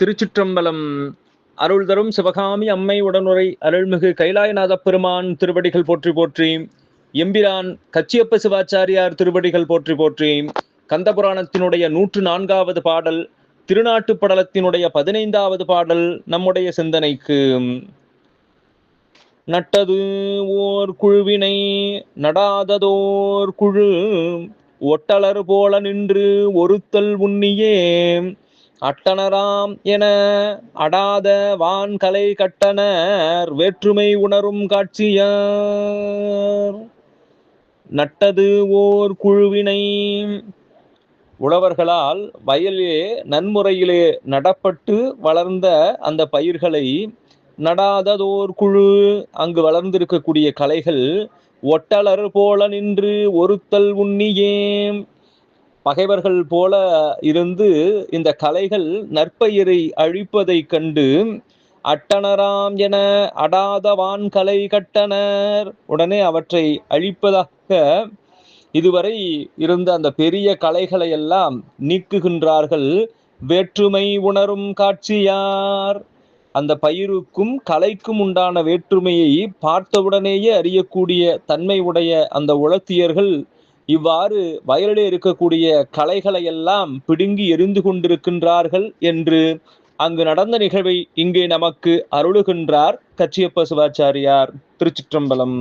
திருச்சிற்றம்பலம். அருள் தரும் சிவகாமி அம்மை உடனுரை அருள்மிகு கைலாயநாத பெருமான் திருவடிகள் போற்றி போற்றி எம்பிரான் கச்சியப்ப சிவாச்சாரியார் திருவடிகள் போற்றி போற்றி கந்தபுராணத்தினுடைய நூற்று நான்காவது பாடல் திருநாட்டு படலத்தினுடைய பதினைந்தாவது பாடல் நம்முடைய சிந்தனைக்கு. நட்டது ஓர் குழுவினை நடாததோர் குழு ஒட்டலர் போல நின்று ஒருத்தல் உன்னியே அட்டனராம் என அடாத வான்கலை கட்டனர் வேற்றுமை உணரும் காட்சியார். நட்டது ஓர் குழுவினை. உழவர்களால் வயலிலே நன்முறையிலே நடப்பட்டு வளர்ந்த அந்த பயிர்களை நடாததோர் குழு. அங்கு வளர்ந்திருக்கக்கூடிய கலைகள் ஒட்டலர் போல நின்று ஒருத்தல் உன்னியே பகைவர்கள் போல இருந்து இந்த கலைகள் நற்பயிரை அழிப்பதைக் கண்டு அட்டனராம் என அடாதவான் கலை கட்டனர். உடனே அவற்றை அழிப்பதாக இதுவரை இருந்த அந்த பெரிய கலைகளை எல்லாம் நீக்குகின்றார்கள். வேற்றுமை உணரும் காட்சியார். அந்த பயிருக்கும் கலைக்கும் உண்டான வேற்றுமையை பார்த்தவுடனேயே அறியக்கூடிய தன்மை உடைய அந்த உளத்தியர்கள் இவ்வாறு வயலிலே இருக்கக்கூடிய கலைகளை எல்லாம் பிடுங்கி எரிந்து கொண்டிருக்கின்றார்கள் என்று அங்கு நடந்த நிகழ்வை இங்கே நமக்கு அருளுகின்றார் கச்சியப்ப சிவாச்சாரியார். திருச்சிற்றம்பலம்.